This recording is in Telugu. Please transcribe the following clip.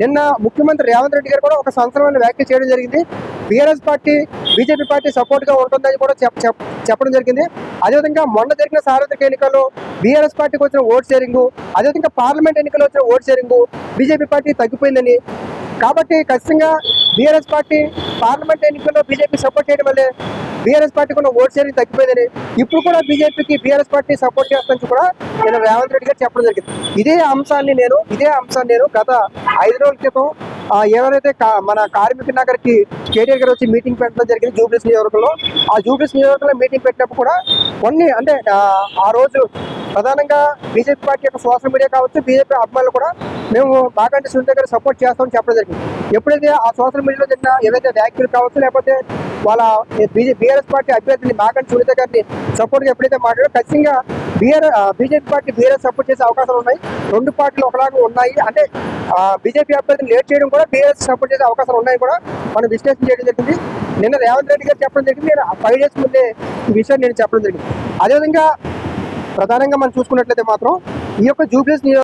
నిన్న ముఖ్యమంత్రి రేవంత్ రెడ్డి గారు కూడా ఒక సంవత్సరమైన వ్యాఖ్య చేయడం జరిగింది. బీఆర్ఎస్ పార్టీ బీజేపీ పార్టీ సపోర్ట్గా ఉంటుందని కూడా చెప్పడం జరిగింది. అదేవిధంగా మొన్న జరిగిన సార్వత్రిక ఎన్నికల్లో బీఆర్ఎస్ పార్టీకి వచ్చిన ఓట్ షేరింగ్ అదేవిధంగా పార్లమెంట్ ఎన్నికల్లో వచ్చిన ఓట్ షేరింగ్ బీజేపీ పార్టీ తగ్గిపోయిందని. కాబట్టి ఖచ్చితంగా బీఆర్ఎస్ పార్టీ పార్లమెంట్ ఎన్నికల్లో బీజేపీ సపోర్ట్ చేయడం వల్లే బీఆర్ఎస్ పార్టీకి ఉన్న ఓట్ షేరింగ్ తగ్గిపోయిందని ఇప్పుడు కూడా బీజేపీకి బీఆర్ఎస్ పార్టీ సపోర్ట్ చేస్తానని కూడా నేను రేవంత్ రెడ్డి గారు చెప్పడం జరిగింది. ఇదే అంశాన్ని నేను ఇదే అంశాన్ని నేను గత ఐదు రోజుల క్రితం ఎవరైతే కా- మన కార్మిక నగర్కి కేటీఆర్ గారు వచ్చి మీటింగ్ పెట్టడం జరిగింది జూబ్లీస్ నియోజకవర్గంలో ఆ జూబ్లీస్ నియోజకవర్గంలో మీటింగ్ పెట్టినప్పుడు కూడా కొన్ని అంటే ఆ, రోజు ప్రధానంగా బీజేపీ పార్టీ యొక్క సోషల్ మీడియా కావచ్చు బీజేపీ అభిమానులు కూడా మేము బాగా సునీత గారు సపోర్ట్ చేస్తామని చెప్పడం జరిగింది. ఎప్పుడైతే ఆ సోషల్ మీడియాలో జరిగిన ఏదైతే వ్యాఖ్యలు కావచ్చు లేకపోతే వాళ్ళ బీఆర్ఎస్ పార్టీ అభ్యర్థిని మాకని సునీత గారిని సపోర్ట్గా ఎప్పుడైతే మాట్లాడో ఖచ్చితంగా BR BJP party BRS support చేసే అవకాశాలు ఉన్నాయి. రెండు పార్టీలు ఒకలాగా ఉన్నాయి. అంటే బీజేపీ అభ్యర్థిని లేట్ చేయడం కూడా బీఆర్ఎస్ సపోర్ట్ చేసే అవకాశాలు ఉన్నాయి కూడా మనం విశ్లేషణ చేయడం జరిగింది. నిన్న రేవంత్ రెడ్డి గారు చెప్పడం జరిగింది. నేను ఫైవ్ డేస్ ముందే ఈ విషయాన్ని నేను చెప్పడం జరిగింది. అదేవిధంగా ప్రధానంగా మనం చూసుకున్నట్లయితే మాత్రం ఈ యొక్క జూబ్లీస్